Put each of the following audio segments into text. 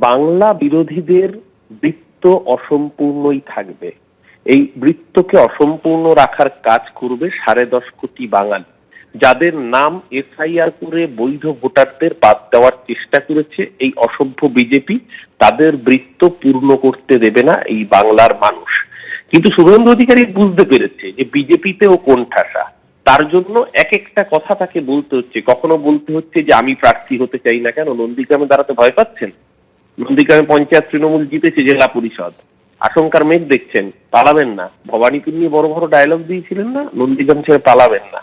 বাংলা বিরোধীদের বৃত্ত অসম্পূর্ণই থাকবে। এই বৃত্তকে অসম্পূর্ণ রাখার কাজ করবে সাড়ে দশ কোটি বাঙালি, যাদের নাম এসআইআর করে বৈধ ভোটারদের বাদ দেওয়ার চেষ্টা করেছে এই অসভ্য বিজেপি। তাদের বৃত্ত পূর্ণ করতে দেবে না এই বাংলার মানুষ। কিন্তু শুভেন্দু অধিকারী বুঝতে পেরেছে যে বিজেপিতেও কোন ঠাসা। তার জন্য এক একটা কথা তাকে বলতে হচ্ছে। কখনো বলতে হচ্ছে যে আমি প্রার্থী হতে চাই না কেন? নন্দীগ্রামে দাঁড়াতে ভয় পাচ্ছেন? নন্দীগ্রামে পঞ্চায়েত তৃণমূল জিতেছে জেলা পরিষদ। আশঙ্কার মেঘ দেখছেন, পালাবেন না। ভবানীপুর নিয়ে বড় বড় ডায়লগ দিয়েছিলেন না? নন্দীগ্রাম ছেড়ে পালাবেন না।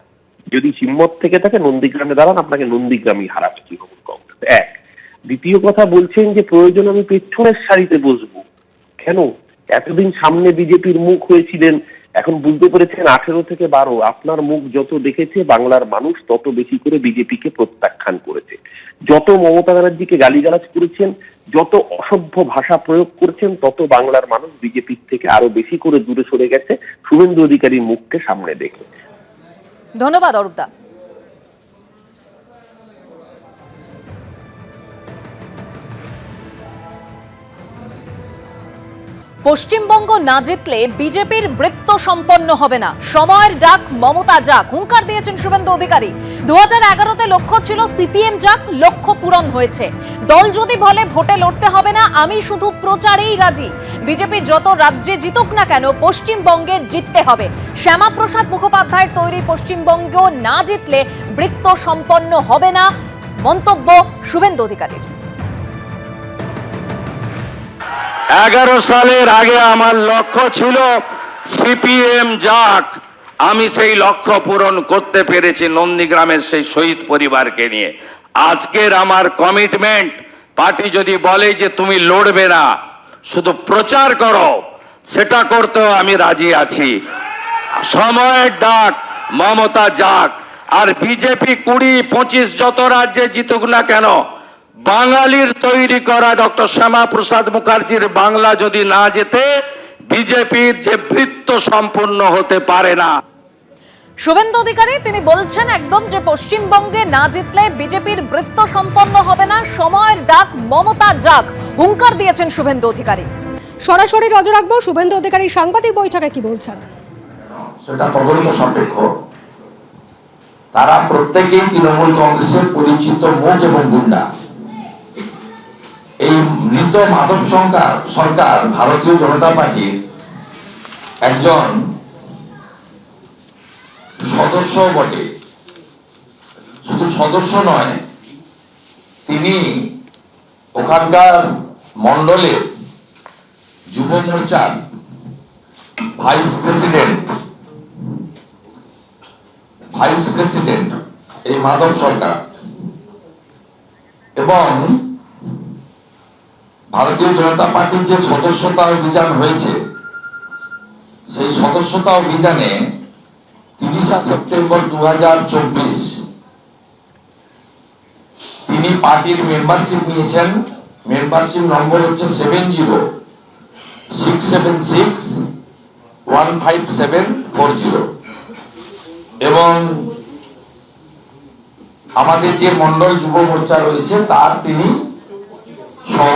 যদি হিম্মত থেকে থাকে, নন্দীগ্রামে দাঁড়ান, আপনাকে নন্দীগ্রামই হারাবে তৃণমূল কংগ্রেস। এক। দ্বিতীয় কথা বলছেন যে, প্রয়োজন আমি পেছনের সারিতে বসবো। কেন? এতদিন সামনে বিজেপির মুখ হয়েছিলেন এখন বুঝতে পেরেছেন, আঠেরো থেকে বারো, আপনার মুখ যত দেখেছে বাংলার মানুষ, তত বেশি করে বিজেপিকে প্রত্যাখ্যান করেছে। যত মমতা ব্যানার্জিকে গালিগালাজ করেছেন, যত অসভ্য ভাষা প্রয়োগ করেছেন, তত বাংলার মানুষ বিজেপি থেকে আরও বেশি করে দূরে সরে গেছে। শুভেন্দু অধিকারীর মুখকে সামনে দেখে। ধন্যবাদ, অরূপদা। পশ্চিমবঙ্গ না জিতলে বিজেপির বৃত্ত সম্পন্ন হবে না। সময়ের ডাক মমতা যাক, হুঙ্কার দিয়েছেন শুভেন্দু অধিকারী। দু হাজার এগারোতে লক্ষ্য ছিল সিপিএম যাক, লক্ষ্য পূরণ হয়েছে। দল যদি বলে ভোটে লড়তে হবে না, আমি শুধু প্রচারেই রাজি। বিজেপি যত রাজ্যে জিতুক না কেন, পশ্চিমবঙ্গে জিততে হবে। শ্যামাপ্রসাদ মুখোপাধ্যায়ের তৈরি পশ্চিমবঙ্গ না জিতলে বৃত্ত সম্পন্ন হবে না, মন্তব্য শুভেন্দু অধিকারীর। এগারো সালের আগে আমার লক্ষ্য ছিল সিপিএম যাক, আমি সেই লক্ষ্য পূরণ করতে পেরেছি নন্দীগ্রামের সেই শহীদ পরিবারকে নিয়ে। আজকের আমার কমিটমেন্ট পার্টি যদি বলে যে তুমি লড়বে না, শুধু প্রচার করো, সেটা করতেও আমি রাজি আছি। সময়ের ডাক, মমতা যাক, আর বিজেপি কুড়ি পঁচিশ যত রাজ্যে জিতুক না কেন বাঙালির তৈরি করা ডক্টর শ্যামা প্রসাদ মুখার্জির বাংলা যদি না যেতে বিজেপির যে বৃত্ত সম্পূর্ণ হতে পারে না। শুভেন্দু অধিকারী তিনি বলছেন একদম যে পশ্চিমবঙ্গে না জিতলে বিজেপির বৃত্ত সম্পন্ন হবে না সময়ের ডাক মমতা যাক হুঙ্কার দিয়েছেন শুভেন্দু অধিকারী। সরাসরি নজর রাখব শুভেন্দু অধিকারী সাংবাদিক বৈঠকে কি বলছেন? সেটা তদন্ত সাপেক্ষ। তারা প্রত্যেকেই তৃণমূল কংগ্রেসের পরিচিত মুখ এবং গুন্ডা। মৃত মাধব সরকার সরকার ভারতীয় জনতা পার্টির একজন সদস্য বটে। শুধু সদস্য নয়, তিনি ওখানকার মন্ডলের যুব মোর্চার ভাইস প্রেসিডেন্ট। ভাইস প্রেসিডেন্ট এই মাধব সরকার। এবং ভারতীয় জনতা পার্টির যে সদস্যতা অভিযান হয়েছে, সেই সদস্যতা অভিযানে তিরিশা সেপ্টেম্বর দু তিনি পার্টির মেম্বারশিপ নিয়েছেন। মেম্বারশিপ নম্বর হচ্ছে seven zero six seven six one five seven four zero এবং আমাদের যে মন্ডল যুব মোর্চা রয়েছে, তার তিনি সহ